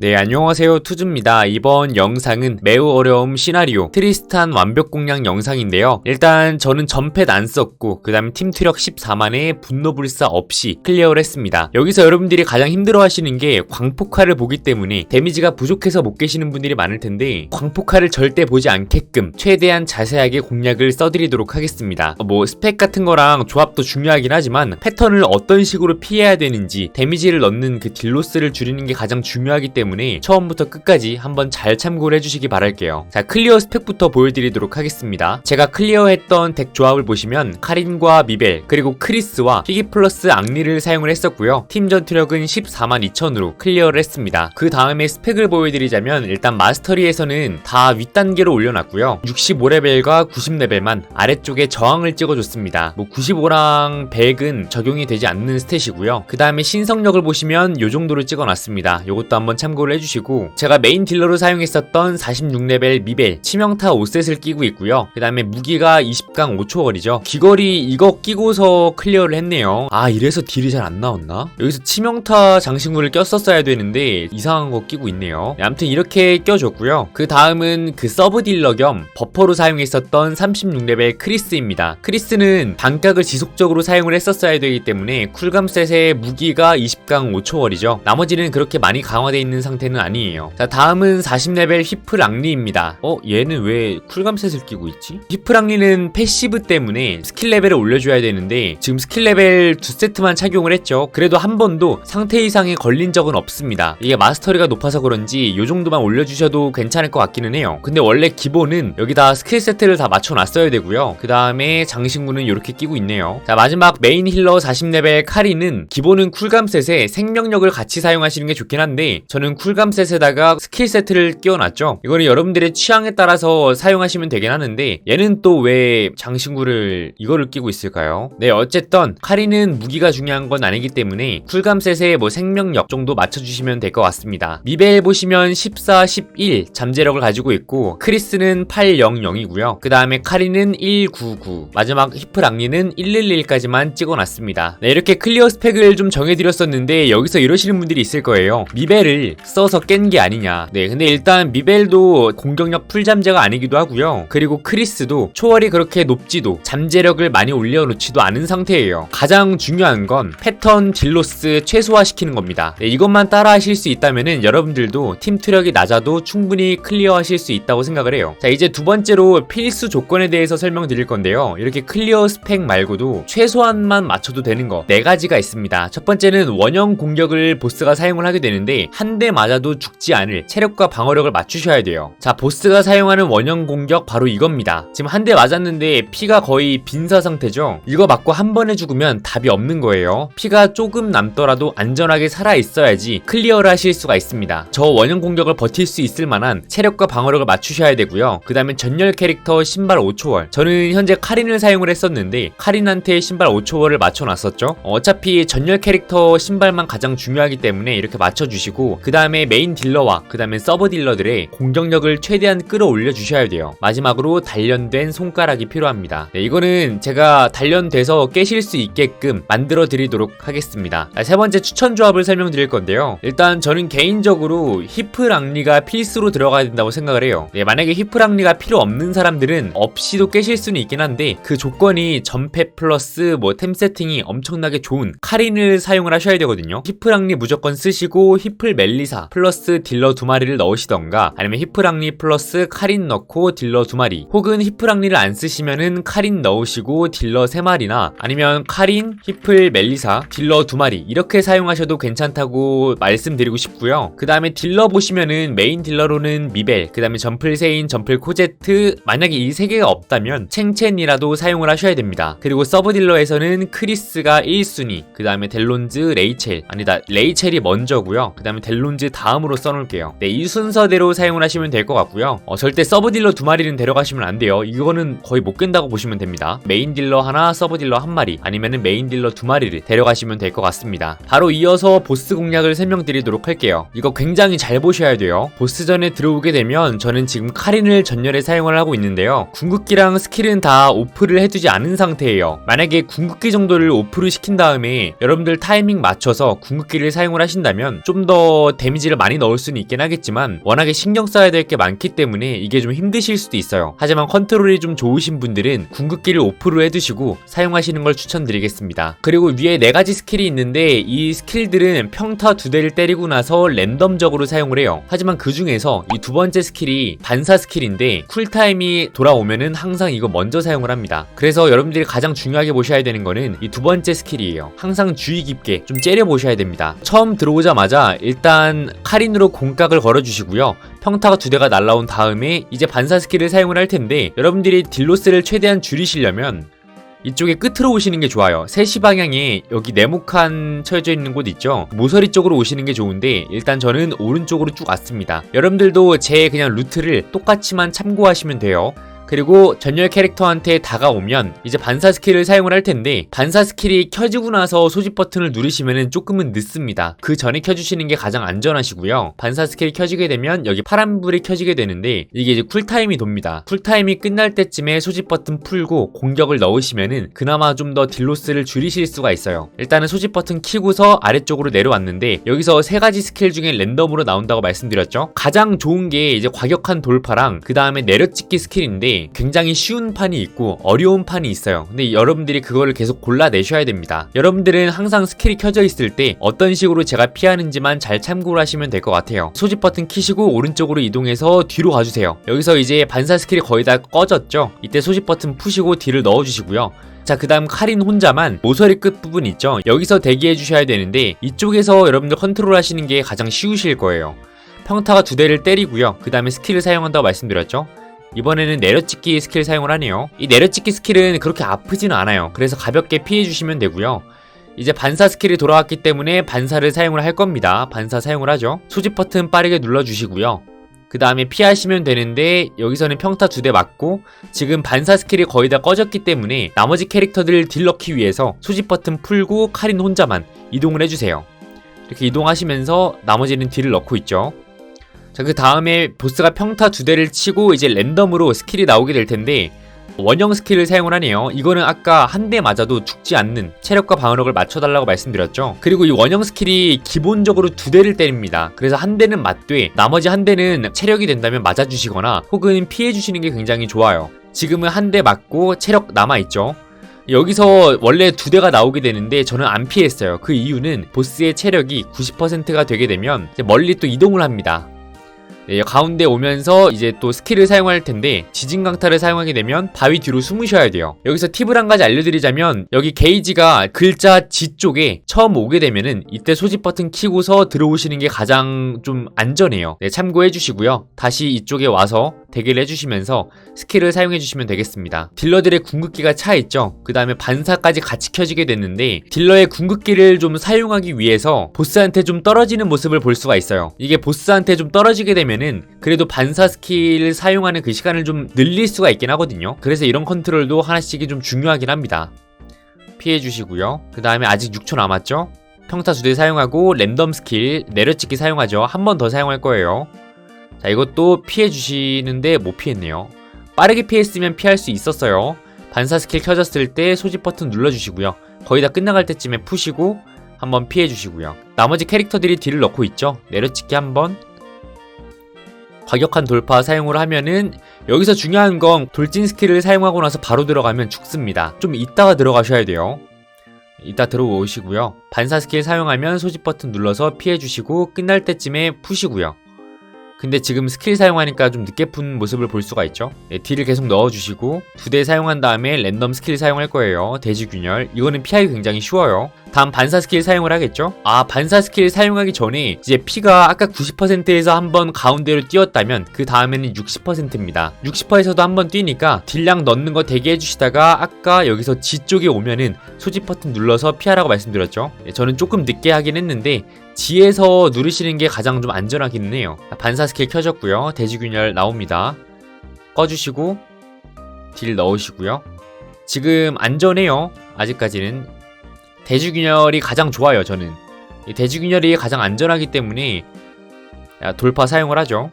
네, 안녕하세요. 투즈입니다. 이번 영상은 매우 어려움 시나리오 트리스탄 완벽 공략 영상인데요. 일단 저는 전패 안 썼고 그 다음에 팀 투력 14만에 분노불사 없이 클리어를 했습니다. 여기서 여러분들이 가장 힘들어 하시는 게 광폭화를 보기 때문에 데미지가 부족해서 못 계시는 분들이 많을 텐데 광폭화를 절대 보지 않게끔 최대한 자세하게 공략을 써드리도록 하겠습니다. 뭐 스펙 같은 거랑 조합도 중요하긴 하지만 패턴을 어떤 식으로 피해야 되는지 데미지를 넣는 그 딜로스를 줄이는 게 가장 중요하기 때문에 처음부터 끝까지 한번 잘 참고를 해주시기 바랄게요. 자 클리어 스펙부터 보여드리도록 하겠습니다. 제가 클리어했던 덱 조합을 보시면 카린과 미벨 그리고 크리스와 피기 플러스 앙리를 사용을 했었고요. 팀 전투력은 14만 2천으로 클리어를 했습니다. 그 다음에 스펙을 보여드리자면 일단 마스터리에서는 다 윗단계로 올려놨고요. 65레벨과 90레벨만 아래쪽에 저항을 찍어줬습니다. 뭐 95랑 100은 적용이 되지 않는 스탯이고요. 그 다음에 신성력을 보시면 요 정도로 찍어놨습니다. 요것도 한번 참고 를 해주시고 제가 메인 딜러로 사용했었던 46레벨 미벨 치명타 5셋을 끼고 있고요. 그 다음에 무기가 20강 5초거리죠. 귀걸이 이거 끼고서 클리어를 했네요. 아 이래서 딜이 잘 안 나왔나? 여기서 치명타 장신구를 꼈었어야 되는데 이상한 거 끼고 있네요. 네, 아무튼 이렇게 껴줬고요. 그 다음은 그 서브 딜러 겸 버퍼로 사용했었던 36레벨 크리스입니다. 크리스는 반각을 지속적으로 사용을 했었어야 되기 때문에 쿨감 셋의 무기가 20강 5초월이죠. 나머지는 그렇게 많이 강화되어 있는 상태는 아니에요. 자, 다음은 40레벨 휘플 앙리입니다. 어, 얘는 왜 쿨감셋을 끼고 있지? 앙리는 패시브 때문에 스킬 레벨을 올려줘야 되는데 지금 스킬 레벨 두 세트만 착용을 했죠. 그래도 한 번도 상태 이상에 걸린 적은 없습니다. 이게 마스터리가 높아서 그런지 이 정도만 올려주셔도 괜찮을 것 같기는 해요. 근데 원래 기본은 여기다 스킬 세트를 다 맞춰놨어야 되고요. 그 다음에 장신구는 이렇게 끼고 있네요. 자 마지막 메인 힐러 40레벨 카리는 기본은 쿨감셋에 생명력을 같이 사용하시는 게 좋긴 한데 저는 쿨감 셋에다가 스킬 세트를 끼워놨죠. 이거는 여러분들의 취향에 따라서 사용하시면 되긴 하는데 얘는 또 왜 장신구를 이거를 끼고 있을까요? 네 어쨌든 카리는 무기가 중요한 건 아니기 때문에 쿨감 셋에 뭐 생명력 정도 맞춰주시면 될 것 같습니다. 미벨 보시면 14, 11 잠재력을 가지고 있고 크리스는 800이고요. 그 다음에 카리는 199 마지막 히프랑리는 111까지만 찍어놨습니다. 네 이렇게 클리어 스펙을 좀 정해드렸었는데 여기서 이러시는 분들이 있을 거예요. 미벨을 써서 깬 게 아니냐. 네 근데 일단 미벨도 공격력 풀잠재가 아니기도 하고요. 그리고 크리스도 초월이 그렇게 높지도 잠재력을 많이 올려놓지도 않은 상태예요. 가장 중요한 건 패턴 딜로스 최소화시키는 겁니다. 네, 이것만 따라 하실 수 있다면은 여러분들도 팀 투력이 낮아도 충분히 클리어 하실 수 있다고 생각을 해요. 자 이제 두 번째로 필수 조건에 대해서 설명드릴 건데요. 이렇게 클리어 스펙 말고도 최소한만 맞춰도 되는 거 네 가지가 있습니다. 첫 번째는 원형 공격을 보스가 사용을 하게 되는데 한대 맞아도 죽지 않을 체력과 방어력을 맞추셔야 돼요. 자 보스가 사용하는 원형 공격 바로 이겁니다. 지금 한 대 맞았는데 피가 거의 빈사 상태죠. 이거 맞고 한 번에 죽으면 답이 없는 거예요. 피가 조금 남더라도 안전하게 살아 있어야지 클리어를 하실 수가 있습니다. 저 원형 공격을 버틸 수 있을 만한 체력과 방어력을 맞추셔야 되고요. 그 다음에 전열 캐릭터 신발 5초월. 저는 현재 카린을 사용을 했었는데 카린한테 신발 5초월을 맞춰놨었죠. 어차피 전열 캐릭터 신발만 가장 중요하기 때문에 이렇게 맞춰주시고 그에 메인 딜러와 그 다음에 서브 딜러들의 공격력을 최대한 끌어올려 주셔야 돼요. 마지막으로 단련된 손가락이 필요합니다. 네, 이거는 제가 단련돼서 깨실 수 있게끔 만들어 드리도록 하겠습니다. 자, 세 번째 추천 조합을 설명드릴 건데요. 일단 저는 개인적으로 히프랑리가 필수로 들어가야 된다고 생각을 해요. 네, 만약에 히프랑리가 필요 없는 사람들은 없이도 깨실 수는 있긴 한데 그 조건이 전패 플러스 뭐 템 세팅이 엄청나게 좋은 카린을 사용을 하셔야 되거든요. 히프랑리 무조건 쓰시고 히플 멜리 사 플러스 딜러 두 마리를 넣으시던가 아니면 히프랑리 플러스 카린 넣고 딜러 두 마리 혹은 히프랑리를 안 쓰시면은 카린 넣으시고 딜러 세 마리나 아니면 카린, 히플, 멜리사 딜러 두 마리 이렇게 사용하셔도 괜찮다고 말씀드리고 싶고요. 그 다음에 딜러 보시면은 메인 딜러로는 미벨, 그 다음에 점플 세인, 점플 코제트 만약에 이 세 개가 없다면 챙첸이라도 사용을 하셔야 됩니다. 그리고 서브 딜러에서는 크리스가 1순위, 그 다음에 델론즈, 레이첼 아니다 레이첼이 먼저고요. 그 다음에 델론 즈 다음으로 써놓을게요. 네, 이 순서대로 사용을 하시면 될 것 같고요. 어, 절대 서브 딜러 두 마리는 데려가시면 안 돼요. 이거는 거의 못 깬다고 보시면 됩니다. 메인 딜러 하나, 서브 딜러 한 마리, 아니면은 메인 딜러 두 마리를 데려가시면 될 것 같습니다. 바로 이어서 보스 공략을 설명드리도록 할게요. 이거 굉장히 잘 보셔야 돼요. 보스전에 들어오게 되면 저는 지금 카린을 전열에 사용을 하고 있는데요. 궁극기랑 스킬은 다 오프를 해두지 않은 상태예요. 만약에 궁극기 정도를 오프를 시킨 다음에 여러분들 타이밍 맞춰서 궁극기를 사용을 하신다면 좀더 데미지를 많이 넣을 수는 있긴 하겠지만 워낙에 신경 써야 될 게 많기 때문에 이게 좀 힘드실 수도 있어요. 하지만 컨트롤이 좀 좋으신 분들은 궁극기를 오프로 해두시고 사용하시는 걸 추천드리겠습니다. 그리고 위에 네 가지 스킬이 있는데 이 스킬들은 평타 두 대를 때리고 나서 랜덤적으로 사용을 해요. 하지만 그 중에서 이 두 번째 스킬이 반사 스킬인데 쿨타임이 돌아오면은 항상 이거 먼저 사용을 합니다. 그래서 여러분들이 가장 중요하게 보셔야 되는 거는 이 두 번째 스킬이에요. 항상 주의 깊게 좀 째려 보셔야 됩니다. 처음 들어오자마자 일단 카린으로 공각을 걸어주시고요. 평타가 두 대가 날라온 다음에 이제 반사 스킬을 사용을 할 텐데 여러분들이 딜로스를 최대한 줄이시려면 이쪽에 끝으로 오시는 게 좋아요. 3시 방향에 여기 네모칸 쳐져 있는 곳 있죠? 모서리 쪽으로 오시는 게 좋은데 일단 저는 오른쪽으로 쭉 왔습니다. 여러분들도 제 그냥 루트를 똑같이만 참고하시면 돼요. 그리고 전열 캐릭터한테 다가오면 이제 반사 스킬을 사용을 할 텐데 반사 스킬이 켜지고 나서 소집 버튼을 누르시면 조금은 늦습니다. 그 전에 켜주시는 게 가장 안전하시고요. 반사 스킬이 켜지게 되면 여기 파란불이 켜지게 되는데 이게 이제 쿨타임이 돕니다. 쿨타임이 끝날 때쯤에 소집 버튼 풀고 공격을 넣으시면은 그나마 좀 더 딜로스를 줄이실 수가 있어요. 일단은 소집 버튼 키고서 아래쪽으로 내려왔는데 여기서 세 가지 스킬 중에 랜덤으로 나온다고 말씀드렸죠. 가장 좋은 게 이제 과격한 돌파랑 그 다음에 내려찍기 스킬인데 굉장히 쉬운 판이 있고 어려운 판이 있어요. 근데 여러분들이 그거를 계속 골라내셔야 됩니다. 여러분들은 항상 스킬이 켜져 있을 때 어떤 식으로 제가 피하는지만 잘 참고를 하시면 될 것 같아요. 소집 버튼 키시고 오른쪽으로 이동해서 뒤로 가주세요. 여기서 이제 반사 스킬이 거의 다 꺼졌죠. 이때 소집 버튼 푸시고 딜을 넣어주시고요. 자, 그 다음 카린 혼자만 모서리 끝 부분 있죠? 여기서 대기해 주셔야 되는데 이쪽에서 여러분들 컨트롤 하시는 게 가장 쉬우실 거예요. 평타가 두 대를 때리고요. 그 다음에 스킬을 사용한다고 말씀드렸죠? 이번에는 내려찍기 스킬 사용을 하네요. 이 내려찍기 스킬은 그렇게 아프지는 않아요. 그래서 가볍게 피해 주시면 되고요. 이제 반사 스킬이 돌아왔기 때문에 반사를 사용을 할 겁니다. 반사 사용을 하죠. 소집 버튼 빠르게 눌러주시고요. 그 다음에 피하시면 되는데 여기서는 평타 두 대 맞고 지금 반사 스킬이 거의 다 꺼졌기 때문에 나머지 캐릭터들을 딜 넣기 위해서 소집 버튼 풀고 카린 혼자만 이동을 해주세요. 이렇게 이동하시면서 나머지는 딜을 넣고 있죠. 자, 그 다음에 보스가 평타 두 대를 치고 이제 랜덤으로 스킬이 나오게 될 텐데 원형 스킬을 사용을 하네요. 이거는 아까 한 대 맞아도 죽지 않는 체력과 방어력을 맞춰달라고 말씀드렸죠. 그리고 이 원형 스킬이 기본적으로 두 대를 때립니다. 그래서 한 대는 맞되 나머지 한 대는 체력이 된다면 맞아주시거나 혹은 피해주시는 게 굉장히 좋아요. 지금은 한 대 맞고 체력 남아있죠. 여기서 원래 두 대가 나오게 되는데 저는 안 피했어요. 그 이유는 보스의 체력이 90%가 되게 되면 멀리 또 이동을 합니다. 네, 가운데 오면서 이제 또 스킬을 사용할 텐데 지진 강타를 사용하게 되면 바위 뒤로 숨으셔야 돼요. 여기서 팁을 한 가지 알려드리자면 여기 게이지가 글자 G 쪽에 처음 오게 되면은 이때 소집 버튼 키고서 들어오시는 게 가장 좀 안전해요. 네, 참고해 주시고요. 다시 이쪽에 와서 대기를 해주시면서 스킬을 사용해 주시면 되겠습니다. 딜러들의 궁극기가 차 있죠. 그 다음에 반사까지 같이 켜지게 됐는데 딜러의 궁극기를 좀 사용하기 위해서 보스한테 좀 떨어지는 모습을 볼 수가 있어요. 이게 보스한테 좀 떨어지게 되면은 그래도 반사 스킬을 사용하는 그 시간을 좀 늘릴 수가 있긴 하거든요. 그래서 이런 컨트롤도 하나씩이 좀 중요하긴 합니다. 피해 주시고요. 그 다음에 아직 6초 남았죠? 평타 두대 사용하고 랜덤 스킬 내려찍기 사용하죠. 한 번 더 사용할 거예요. 자, 이것도 피해 주시는데 못 피했네요. 빠르게 피했으면 피할 수 있었어요. 반사 스킬 켜졌을 때 소집 버튼 눌러주시고요. 거의 다 끝나갈 때쯤에 푸시고 한번 피해 주시고요. 나머지 캐릭터들이 딜을 넣고 있죠. 내려찍기 한번 과격한 돌파 사용을 하면은 여기서 중요한 건 돌진 스킬을 사용하고 나서 바로 들어가면 죽습니다. 좀 이따가 들어가셔야 돼요. 이따 들어오시고요. 반사 스킬 사용하면 소집 버튼 눌러서 피해주시고 끝날 때쯤에 푸시고요. 근데 지금 스킬 사용하니까 좀 늦게 푼 모습을 볼 수가 있죠. 네, 딜을 계속 넣어주시고 두 대 사용한 다음에 랜덤 스킬 사용할 거예요. 대지균열. 이거는 피하기 굉장히 쉬워요. 다음 반사 스킬 사용을 하겠죠? 아 반사 스킬 사용하기 전에 이제 피가 아까 90%에서 한번 가운데로 뛰었다면 그 다음에는 60%입니다. 60%에서도 한번 뛰니까 딜량 넣는 거 대기 해 주시다가 아까 여기서 G 쪽에 오면은 소집 버튼 눌러서 피하라고 말씀드렸죠. 네, 저는 조금 늦게 하긴 했는데 G에서 누르시는 게 가장 좀 안전하기는 해요. 반사 스킬 켜졌고요. 대지균열 나옵니다. 꺼주시고 딜 넣으시고요. 지금 안전해요. 아직까지는 대지균열이 가장 좋아요. 저는 이 대지균열이 가장 안전하기 때문에 돌파 사용을 하죠.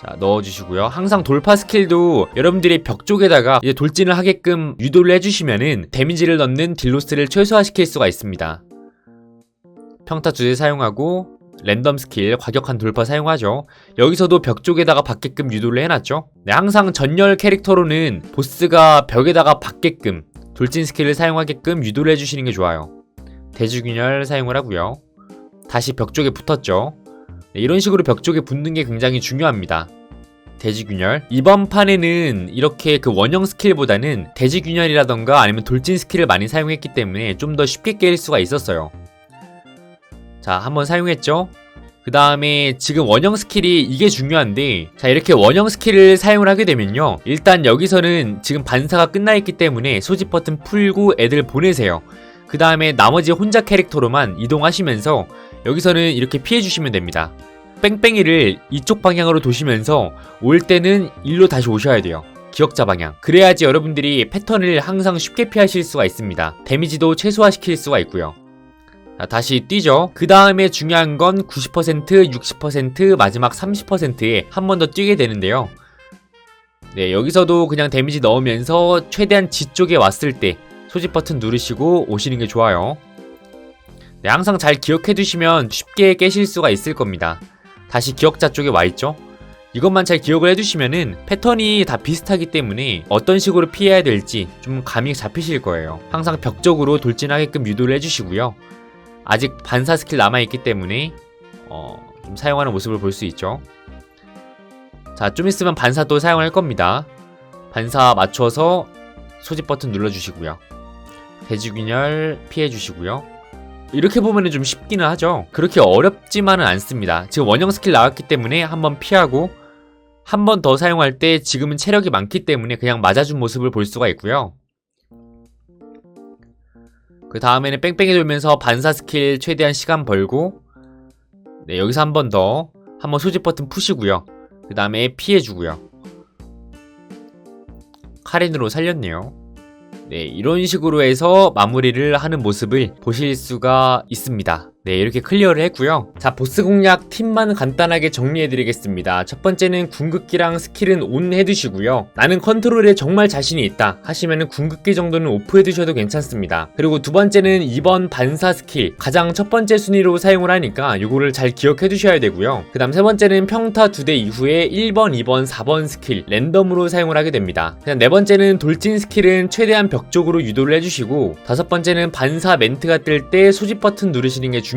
자, 넣어주시고요. 항상 돌파 스킬도 여러분들이 벽 쪽에다가 이제 돌진을 하게끔 유도를 해주시면은 데미지를 넣는 딜로스를 최소화시킬 수가 있습니다. 평타 두대 사용하고 랜덤 스킬 과격한 돌파 사용하죠. 여기서도 벽 쪽에다가 받게끔 유도를 해놨죠. 네, 항상 전열 캐릭터로는 보스가 벽에다가 받게끔 돌진 스킬을 사용하게끔 유도를 해주시는 게 좋아요. 대주균열 사용을 하고요. 다시 벽 쪽에 붙었죠. 네, 이런 식으로 벽 쪽에 붙는 게 굉장히 중요합니다. 대지균열 이번 판에는 이렇게 그 원형 스킬보다는 대지균열이라던가 아니면 돌진 스킬을 많이 사용했기 때문에 좀 더 쉽게 깰 수가 있었어요 자 한번 사용했죠 그 다음에 지금 원형 스킬이 이게 중요한데 자 이렇게 원형 스킬을 사용을 하게 되면요 일단 여기서는 지금 반사가 끝나 있기 때문에 소집 버튼 풀고 애들 보내세요 그 다음에 나머지 혼자 캐릭터로만 이동하시면서 여기서는 이렇게 피해 주시면 됩니다 뺑뺑이를 이쪽 방향으로 도시면서 올 때는 일로 다시 오셔야 돼요. 기억자 방향. 그래야지 여러분들이 패턴을 항상 쉽게 피하실 수가 있습니다. 데미지도 최소화시킬 수가 있고요. 자, 다시 뛰죠. 그 다음에 중요한 건 90%, 60%, 마지막 30%에 한 번 더 뛰게 되는데요. 네, 여기서도 그냥 데미지 넣으면서 최대한 뒤쪽에 왔을 때 소집 버튼 누르시고 오시는 게 좋아요. 네, 항상 잘 기억해 두시면 쉽게 깨실 수가 있을 겁니다. 다시 기억자 쪽에 와 있죠. 이것만 잘 기억을 해두시면은 패턴이 다 비슷하기 때문에 어떤 식으로 피해야 될지 좀 감이 잡히실 거예요. 항상 벽적으로 돌진하게끔 유도를 해주시고요. 아직 반사 스킬 남아있기 때문에 어, 좀 사용하는 모습을 볼 수 있죠. 자, 좀 있으면 반사 또 사용할 겁니다. 반사 맞춰서 소집 버튼 눌러주시고요. 대지균열 피해주시고요. 이렇게 보면 좀 쉽기는 하죠. 그렇게 어렵지만은 않습니다. 지금 원형 스킬 나왔기 때문에 한번 피하고 한 번 더 사용할 때 지금은 체력이 많기 때문에 그냥 맞아준 모습을 볼 수가 있고요. 그 다음에는 뺑뺑이 돌면서 반사 스킬 최대한 시간 벌고 네 여기서 한 번 더 한 번 소집 버튼 푸시고요. 그 다음에 피해주고요. 카렌으로 살렸네요. 네, 이런 식으로 해서 마무리를 하는 모습을 보실 수가 있습니다. 네, 이렇게 클리어를 했고요. 자, 보스 공략 팁만 간단하게 정리해드리겠습니다. 첫 번째는 궁극기랑 스킬은 ON 해두시고요. 나는 컨트롤에 정말 자신이 있다 하시면은 궁극기 정도는 오프 해두셔도 괜찮습니다. 그리고 두 번째는 2번 반사 스킬 가장 첫 번째 순위로 사용을 하니까 이거를 잘 기억해 두셔야 되고요. 그 다음 세 번째는 평타 두 대 이후에 1번, 2번, 4번 스킬 랜덤으로 사용을 하게 됩니다. 그냥 네 번째는 돌진 스킬은 최대한 벽 쪽으로 유도를 해주시고 다섯 번째는 반사 멘트가 뜰 때 소집 버튼 누르시는 게 중요합니다.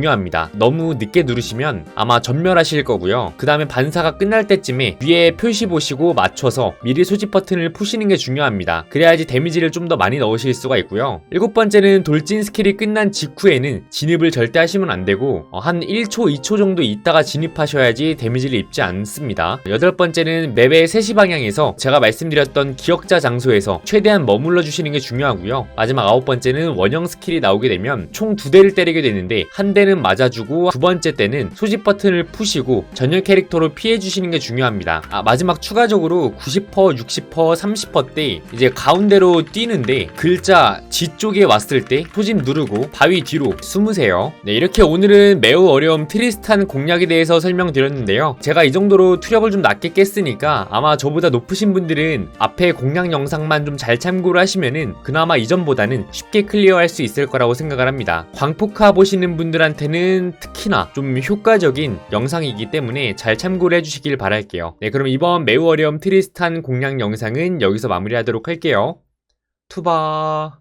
너무 늦게 누르시면 아마 전멸하실 거고요. 그 다음에 반사가 끝날 때쯤에 위에 표시 보시고 맞춰서 미리 소집 버튼을 푸시는 게 중요합니다. 그래야지 데미지를 좀 더 많이 넣으실 수가 있고요. 일곱 번째는 돌진 스킬이 끝난 직후에는 진입을 절대 하시면 안 되고 어, 한 1초, 2초 정도 있다가 진입하셔야지 데미지를 입지 않습니다. 여덟 번째는 맵의 3시 방향에서 제가 말씀드렸던 기억자 장소에서 최대한 머물러 주시는 게 중요하고요. 마지막 아홉 번째는 원형 스킬이 나오게 되면 총 두 대를 때리게 되는데 한 대는 맞아주고 두 번째 때는 소집 버튼을 푸시고 전열 캐릭터로 피해 주시는 게 중요합니다. 아 마지막 추가적으로 90%, 60%, 30%때 이제 가운데로 뛰는데 글자 뒤쪽에 왔을 때 소집 누르고 바위 뒤로 숨으세요. 네 이렇게 오늘은 매우 어려운 트리스탄 공략에 대해서 설명드렸는데요. 제가 이 정도로 투력을 좀 낮게 깼으니까 아마 저보다 높으신 분들은 앞에 공략 영상만 좀 잘 참고를 하시면은 그나마 이전보다는 쉽게 클리어할 수 있을 거라고 생각을 합니다. 광폭화 보시는 분들한 테는 특히나 좀 효과적인 영상이기 때문에 잘 참고를 해주시길 바랄게요. 네, 그럼 이번 매우 어려움 트리스탄 공략 영상은 여기서 마무리하도록 할게요. 투바.